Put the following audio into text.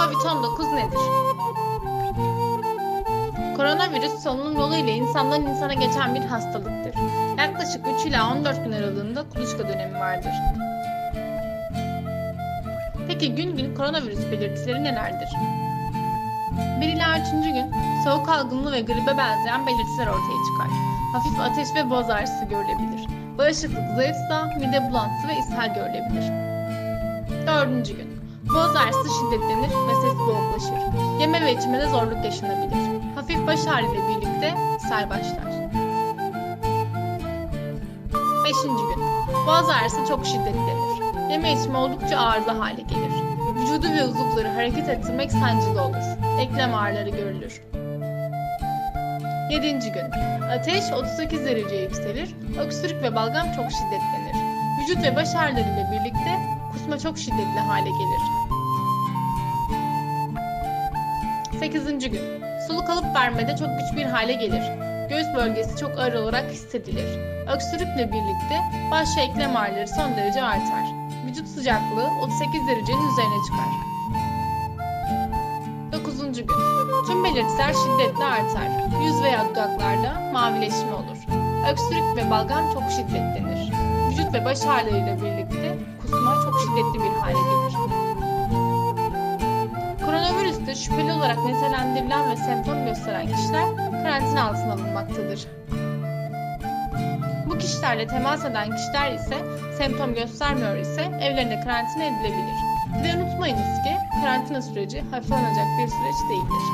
Covid-19 nedir? Koronavirüs solunum yolu ile insandan insana geçen bir hastalıktır. Yaklaşık 3 ila 14 gün aralığında kuluçka dönemi vardır. Peki gün gün koronavirüs belirtileri nelerdir? 1 ila 3. gün soğuk algınlığı ve gribe benzeyen belirtiler ortaya çıkar. Hafif ateş ve boğaz ağrısı görülebilir. Bağışıklık zayıfsa mide bulantısı ve ishal görülebilir. 4. gün Boğaz ağrısı şiddetlenir ve ses boğuklaşır. Yeme ve içmede zorluk yaşanabilir. Hafif baş ağrı ile birlikte ishal başlar. 5. gün Boğaz ağrısı çok şiddetlenir. Yeme içme oldukça arıza hale gelir. Vücudu ve uzuvları hareket ettirmek sancılı olur. Eklem ağrıları görülür. 7. gün Ateş 38 dereceye yükselir. Öksürük ve balgam çok şiddetlenir. Vücut ve baş ağrıları ile birlikte kusma çok şiddetli hale gelir. 8. gün Soluk alıp vermede çok güç bir hale gelir. Göğüs bölgesi çok ağır olarak hissedilir. Öksürükle birlikte baş ve eklem ağrıları son derece artar. Vücut sıcaklığı 38 derecenin üzerine çıkar. 9. gün Tüm belirtiler şiddetle artar. Yüz veya dudaklarda mavileşme olur. Öksürük ve balgam çok şiddetlenir. Vücut ve baş ağrılarıyla birlikte kusma şiddetli bir hale gelir. Koronavirüste şüpheli olarak nitelendirilen ve semptom gösteren kişiler karantina altına alınmaktadır. Bu kişilerle temas eden kişiler ise semptom göstermiyor ise evlerinde karantina edilebilir. Ve unutmayınız ki karantina süreci hafiflenecek bir süreç değildir.